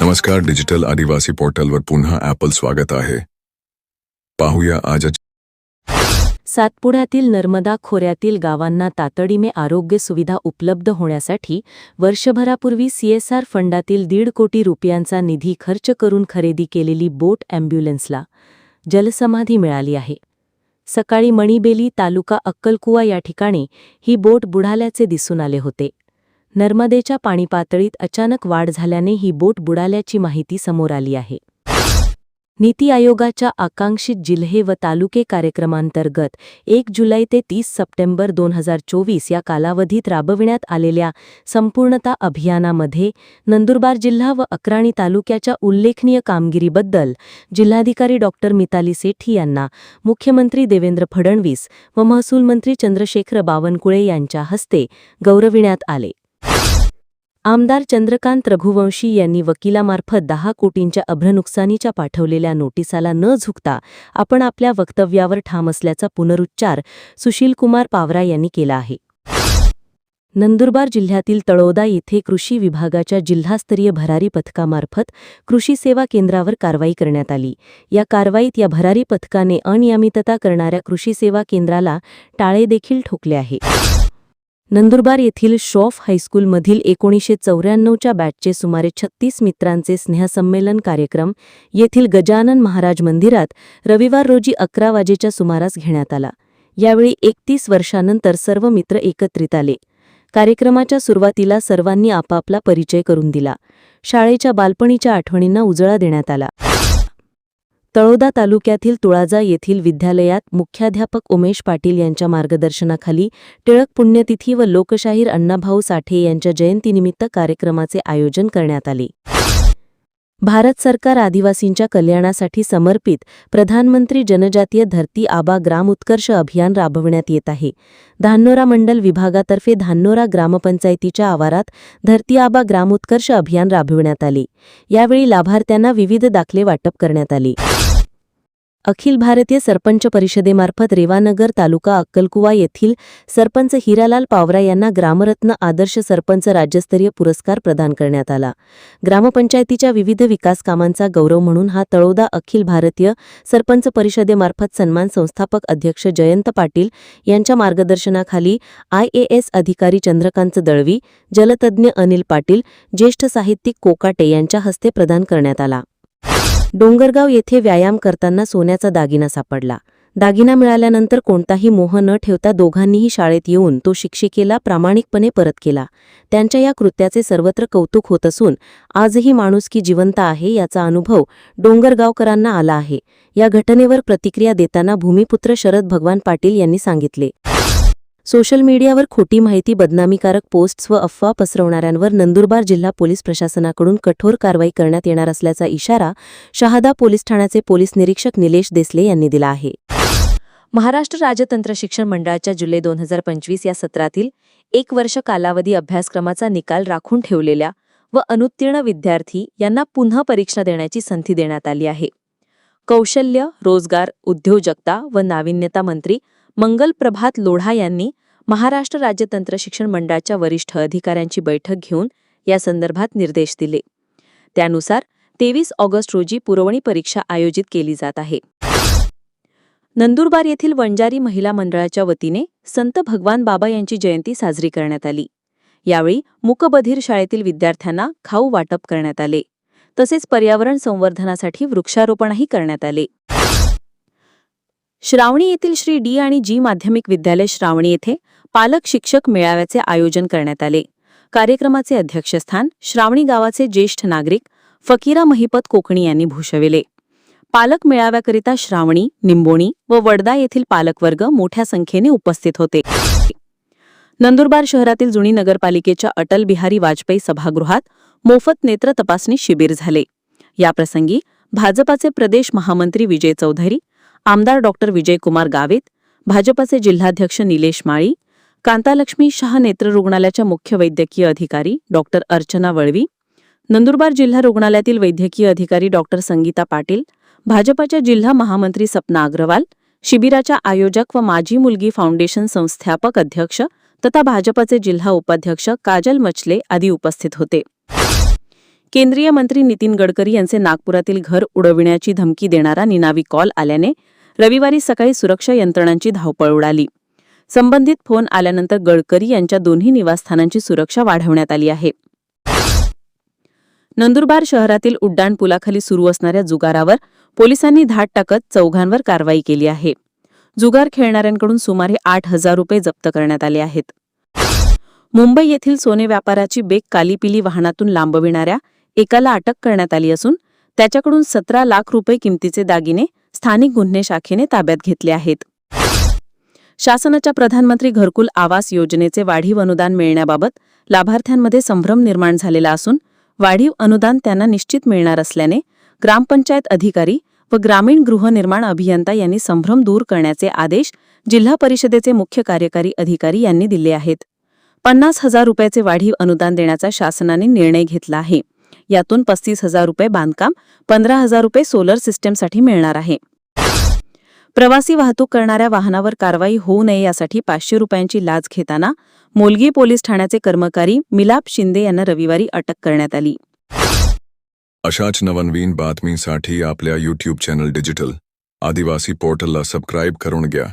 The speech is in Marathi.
नमस्कार डिजिटल आदिवासी पोर्टलवर पुन्हा ॲपल स्वागत आहे. पाहूया आजच्या सातपुड्यातील नर्मदा खोऱ्यातील गावांना तातडीने आरोग्य सुविधा उपलब्ध होण्यासाठी वर्षभरापूर्वी सीएसआर फंडातील दीड कोटी रुपयांचा निधी खर्च करून खरेदी केलेली बोट अँब्युलन्सला जलसमाधी मिळाली आहे. सकाळी मणिबेली तालुका अक्कलकुवा या ठिकाणी ही बोट बुडाल्याचे दिसून आले होते. नर्मदेच्या पाणीपातळीत अचानक वाढ झाल्याने ही बोट बुडाल्याची माहिती समोर आली आहे. नीती आयोगाच्या आकांक्षित जिल्हे व तालुके कार्यक्रमांतर्गत एक जुलै ते तीस सप्टेंबर दोन हजार चोवीस या कालावधीत राबविण्यात आलेल्या संपूर्णता अभियानामध्ये नंदुरबार जिल्हा व अक्राणी तालुक्याच्या उल्लेखनीय कामगिरीबद्दल जिल्हाधिकारी डॉक्टर मिताली सेठी यांना मुख्यमंत्री देवेंद्र फडणवीस व महसूल मंत्री चंद्रशेखर बावनकुळे यांच्या हस्ते गौरविण्यात आले. आमदार चंद्रकांत रघुवंशी यांनी वकिलामार्फत दहा कोटींच्या अभ्रनुकसानीच्या पाठवलेल्या नोटिसाला न झुकता आपण आपल्या वक्तव्यावर ठाम असल्याचा पुनरुच्चार सुशीलकुमार पावरा यांनी केला आहे. नंदुरबार जिल्ह्यातील तळोदा येथे कृषी विभागाच्या जिल्हास्तरीय भरारी पथकामार्फत कृषी सेवा केंद्रावर कारवाई करण्यात आली. या कारवाईत या भरारी पथकाने अनियमितता करणाऱ्या कृषी सेवा केंद्राला टाळे देखील ठोकले आहे. नंदुरबार येथील शॉफ हायस्कूलमधील एकोणीसशे चौऱ्याण्णवच्या बॅचचे सुमारे छत्तीस मित्रांचे स्नेहसंमेलन कार्यक्रम येथील गजानन महाराज मंदिरात रविवार रोजी अकरा वाजेच्या सुमारास घेण्यात आला. यावेळी एकतीस वर्षानंतर सर्व मित्र एकत्रित आले. कार्यक्रमाच्या सुरुवातीला सर्वांनी आपापला परिचय करून दिला. शाळेच्या बालपणीच्या आठवणींना उजळा देण्यात आला. तळोदा तालुक्यातील तुळाजा येथील विद्यालयात मुख्याध्यापक उमेश पाटील यांच्या मार्गदर्शनाखाली टिळक पुण्यतिथी व लोकशाहीर अण्णाभाऊ साठे यांच्या जयंतीनिमित्त कार्यक्रमाचे आयोजन करण्यात आले. भारत सरकार आदिवासींच्या कल्याणासाठी समर्पित प्रधानमंत्री जनजातीय धरती आबा ग्राम उत्कर्ष अभियान राबविण्यात येत आहे. धान्नोरा मंडल विभागातर्फे धान्नोरा ग्रामपंचायतीच्या आवारात धरती आबा ग्राम उत्कर्ष अभियान राबविण्यात आले. यावेळी लाभार्थ्यांना विविध दाखले वाटप करण्यात आले. अखिल भारतीय सरपंच परिषदेमार्फत रेवानगर तालुका अक्कलकुवा येथील सरपंच हिरालाल पावरा यांना ग्रामरत्न आदर्श सरपंच राज्यस्तरीय पुरस्कार प्रदान करण्यात आला. ग्रामपंचायतीच्या विविध विकास कामांचा गौरव म्हणून हा तळोदा अखिल भारतीय सरपंच परिषदेमार्फत सन्मान संस्थापक अध्यक्ष जयंत पाटील यांच्या मार्गदर्शनाखाली आयएएस अधिकारी चंद्रकांत दळवी जलतज्ज्ञ अनिल पाटील ज्येष्ठ साहित्यिक कोकाटे यांच्या हस्ते प्रदान करण्यात आला. डोंगरगाव येथे व्यायाम करताना सोन्याचा दागिना सापडला. दागिना मिळाल्यानंतर कोणताही मोह न ठेवता दोघांनीही शाळेत येऊन तो शिक्षिकेला प्रामाणिकपणे परत केला. त्यांच्या या कृत्याचे सर्वत्र कौतुक होत असून आजही माणुसकी जिवंत आहे याचा अनुभव डोंगरगावकरांना आला आहे. या घटनेवर प्रतिक्रिया देताना भूमिपुत्र शरद भगवान पाटील यांनी सांगितले. सोशल मीडियावर खोटी माहिती बदनामीकारक पोस्ट्स व अफवा पसरवणाऱ्यांवर नंदुरबार जिल्हा पोलीस प्रशासनाकडून कठोर कारवाई करण्यात येणार असल्याचा इशारा शहादा पोलीस ठाण्याचे पोलीस निरीक्षक निलेश देसले यांनी दिला आहे. महाराष्ट्र राजतंत्र शिक्षण मंडळाच्या जुलै दोन हजार पंचवीस या सत्रातील एक वर्ष कालावधी अभ्यासक्रमाचा निकाल राखून ठेवलेल्या व अनुत्तीर्ण विद्यार्थी यांना पुन्हा परीक्षा देण्याची संधी देण्यात आली आहे. कौशल्य रोजगार उद्योजकता व नाविन्यता मंत्री मंगल प्रभात लोढा यांनी महाराष्ट्र राज्य तंत्र शिक्षण मंडळाच्या वरिष्ठ अधिकाऱ्यांची बैठक घेऊन या संदर्भात निर्देश दिले. त्यानुसार तेवीस ऑगस्ट रोजी पुरवणी परीक्षा आयोजित केली जात आहे. नंदुरबार येथील वंजारी महिला मंडळाच्या वतीने संत भगवान बाबा यांची जयंती साजरी करण्यात आली. यावेळी मुकबधीर शाळेतील विद्यार्थ्यांना खाऊ वाटप करण्यात आले. तसेच पर्यावरण संवर्धनासाठी वृक्षारोपणही करण्यात आले. श्रावणी येथील श्री डी आणि जी माध्यमिक विद्यालय श्रावणी येथे पालक शिक्षक मेळाव्याचे आयोजन करण्यात आले. कार्यक्रमाचे अध्यक्षस्थान श्रावणी गावाचे ज्येष्ठ नागरिक फकीरा महिपत कोकणी यांनी भूषविले. पालक मेळाव्याकरिता श्रावणी निंबोणी व वडदा येथील पालकवर्ग मोठ्या संख्येने उपस्थित होते. नंदुरबार शहरातील जुनी नगरपालिकेच्या अटल बिहारी वाजपेयी सभागृहात मोफत नेत्र तपासणी शिबिर झाले. याप्रसंगी भाजपाचे प्रदेश महामंत्री विजय चौधरी आमदार डॉक्टर विजयकुमार गावित भाजपाचे जिल्हाध्यक्ष निलेश माळी कांतालक्ष्मी शाह नेत्र रुग्णालयाच्या मुख्य वैद्यकीय अधिकारी डॉक्टर अर्चना वळवी नंदुरबार जिल्हा रुग्णालयातील वैद्यकीय अधिकारी डॉक्टर संगीता पाटील भाजपाच्या जिल्हा महामंत्री सपना अग्रवाल शिबिराच्या आयोजक व माजी मुलगी फाउंडेशन संस्थापक अध्यक्ष तथा भाजपचे जिल्हा उपाध्यक्ष काजल मचले आदी उपस्थित होते. केंद्रीय मंत्री नितीन गडकरी यांचे नागपुरातील घर उडविण्याची धमकी देणारा निनावी कॉल आल्याने रविवारी सकाळी सुरक्षा यंत्रणांची धावपळ उडाली. संबंधित फोन आल्यानंतर गडकरी यांच्या दोन्ही निवासस्थानांची सुरक्षा वाढवण्यात आली आहे. नंदुरबार शहरातील उड्डाणपुलाखाली सुरू असणाऱ्या जुगारावर पोलिसांनी धाड टाकत चौघांवर कारवाई केली आहे. जुगार खेळणाऱ्यांकडून सुमारे आठ हजार रुपये जप्त करण्यात आले आहेत. मुंबई येथील सोने व्यापाराची बेक कालीपिली वाहनातून लांबविणाऱ्या एकाला अटक करण्यात आली असून त्याच्याकडून सतरा लाख रुपये किमतीचे दागिने स्थानिक गुन्हे शाखेने ताब्यात घेतले आहेत. शासनाच्या प्रधानमंत्री घरकुल आवास योजनेचे वाढीव अनुदान मिळण्याबाबत लाभार्थ्यांमध्ये संभ्रम निर्माण झालेला असून वाढीव अनुदान त्यांना निश्चित मिळणार असल्याने ग्रामपंचायत अधिकारी व ग्रामीण गृहनिर्माण अभियंता यांनी संभ्रम दूर करण्याचे आदेश जिल्हा परिषदेचे मुख्य कार्यकारी अधिकारी यांनी दिले आहेत. पन्नास हजार रुपयाचे वाढीव अनुदान देण्याचा शासनाने निर्णय घेतला आहे. यातून पस्तीस हजार रुपये बांधकाम पंधरा हजार रुपये सोलर सिस्टमसाठी मिळणार आहे. प्रवासी वाहतूक करणाऱ्या वाहनावर कारवाई होऊ नये यासाठी पाचशे रुपयांची लाच घेताना मोलगी पोलीस ठाण्याचे कर्मकारी मिलाप शिंदे यांना रविवारी अटक करण्यात आली. अशाच नवनवीन बातमीसाठी आपल्या यूट्यूब चॅनल डिजिटल आदिवासी पोर्टलला सबस्क्राईब करून घ्या.